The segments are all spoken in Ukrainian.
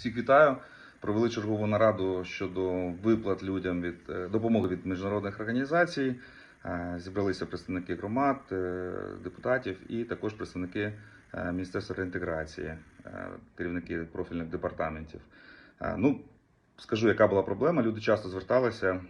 Всіх вітаю. Провели чергову нараду щодо виплат людям від е, допомоги від міжнародних організацій. Е, Зібралися представники громад, е, депутатів і також представники Міністерства реінтеграції, керівники профільних департаментів. Ну, скажу, яка була проблема. Люди часто зверталися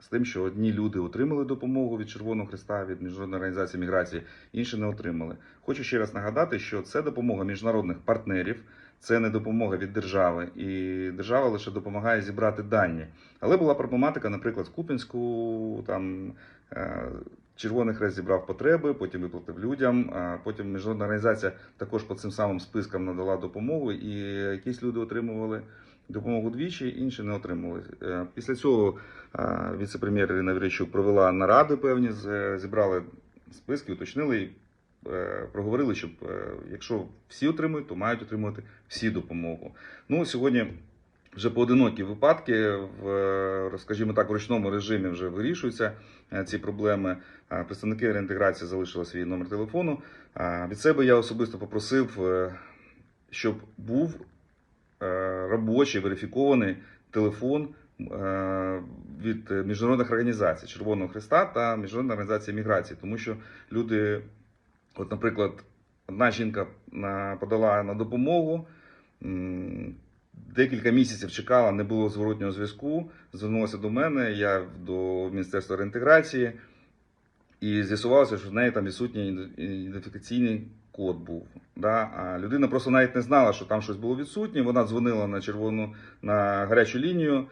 з тим, що одні люди отримали допомогу від Червоного Христа, від Міжнародної організації міграції, інші не отримали. Хочу ще раз нагадати, що це допомога міжнародних партнерів. Це не допомога від держави, і держава лише допомагає зібрати дані. Але була проблематика, наприклад, в Купінську там е, Червоний Хрест зібрав потреби, потім виплатив людям. Потім міжнародна організація також по цим самим спискам надала допомогу, і якісь люди отримували допомогу двічі, інші не отримували. Е, Після цього віце-прем'єр Ірина Вірячук провела наради певні, зібрали списки, уточнили і е, проговорили, щоб е, якщо всі отримують, то мають отримувати всі допомогу. Ну сьогодні вже поодинокі випадки в, е, скажімо так, в ручному режимі вже вирішуються е, ці проблеми. Е, Представники реінтеграції залишили свій номер телефону. Е, Від себе я особисто попросив, е, щоб був е, робочий верифікований телефон е, від міжнародних організацій Червоного Христа та Міжнародної організації міграції, тому що люди, от, наприклад, одна жінка подала на допомогу. Декілька місяців чекала, не було зворотнього зв'язку. Звернулася до мене, я до Міністерства реінтеграції, і з'ясувалося, що в неї там відсутній ідентифікаційний код був. Да? А людина просто навіть не знала, що там щось було відсутнє. Вона дзвонила на червону на гарячу лінію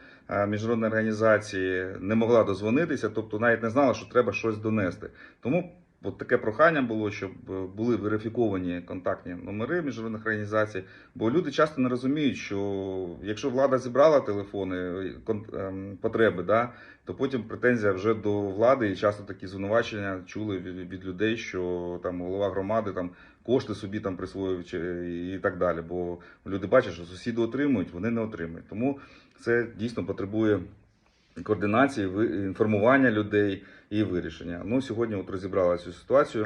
міжнародної організації, не могла дозвонитися, тобто навіть не знала, що треба щось донести. Тому от таке прохання було, щоб е, були верифіковані контактні номери міжнародних організацій. Бо люди часто не розуміють, що якщо влада зібрала телефони е, ем, потреби, да, то потім претензія вже до влади, і часто такі звинувачення чули від, людей, що там голова громади там кошти собі там присвоїв і так далі. Бо люди бачать, що сусіди отримують, вони не отримують. Тому це дійсно потребує координації, інформування людей і вирішення. Ну сьогодні от розібрали цю ситуацію.